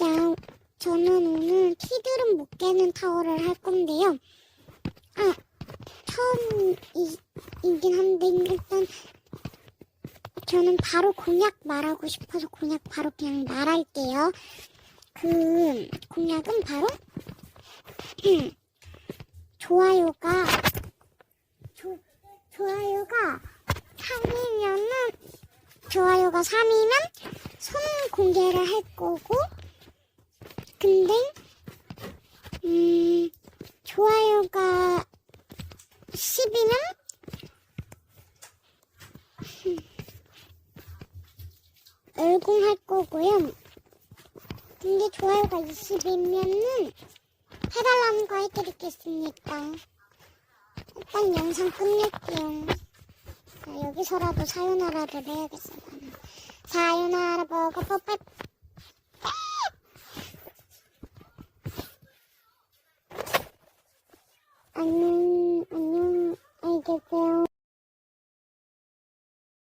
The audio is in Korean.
자, 저는 오늘 키들은 못 깨는 타워를 할 건데요. 아, 처음이긴 한데, 일단, 저는 바로 공약 말하고 싶어서 공약 바로 그냥 말할게요. 그, 공약은 바로, 좋아요가, 조, 좋아요가 3이면은, 좋아요가 3이면 손 공개를 할 거고, 근데, 음, 좋아요가 10이면, 얼공할 거고요. 근데 좋아요가 20이면은 해달라는 거 해드리겠습니다. 일단 영상 끝낼게요. 자, 여기서라도 사요나라를 해야겠어. 나는. 사요나라 버거 뽀빠 থেকে